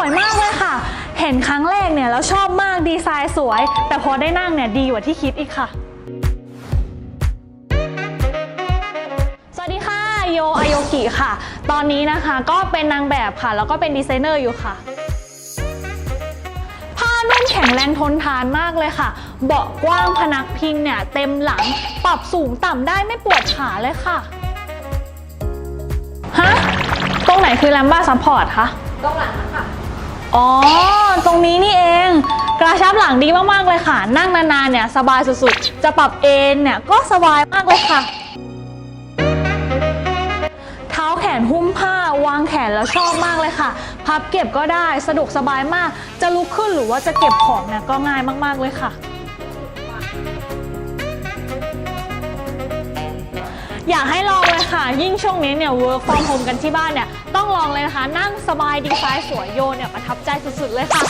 วยมากเลยค่ะ เห็นครั้งแรกเนี่ยแล้วชอบมากดีไซน์สวย แต่พอได้นั่งเนี่ยดีกว่าที่คิดอีกค่ะ สวัสดีค่ะโยอาโยกิค่ะ ตอนนี้นะคะก็เป็นนางแบบค่ะ แล้วก็เป็นดีไซเนอร์อยู่ค่ะผ้านุ่มแข็งแรงทนทานมากเลยค่ะ เบาะกว้างพนักพิงเนี่ยเต็มหลังปรับสูงต่ำได้ไม่ปวดขาเลยค่ะ ฮะ ตรงไหนคือแลมบ้าซัพพอร์ตคะตรงหลังค่ะ อ๋อ ตรงนี้นี่เอง กระชับหลังดีมาก ๆ เลยค่ะ นั่งนาน ๆ เนี่ย สบายสุด ๆ จะปรับเอนเนี่ย ก็สบายมากเลยค่ะ เท้าแขนหุ้มผ้าวางแขนแล้วชอบมากเลยค่ะ พับเก็บก็ได้สะดวกสบายมาก จะลุกขึ้นหรือว่าจะเก็บของเนี่ยก็ง่ายมาก ๆ เลยค่ะ อยากให้ลองเลยค่ะ ยิ่งช่วงนี้เนี่ย work from home กันที่บ้านเนี่ย ต้องลองเลยนะคะ นั่งสบายดีไซน์สวยโยนเนี่ย ประทับใจสุดๆเลยค่ะ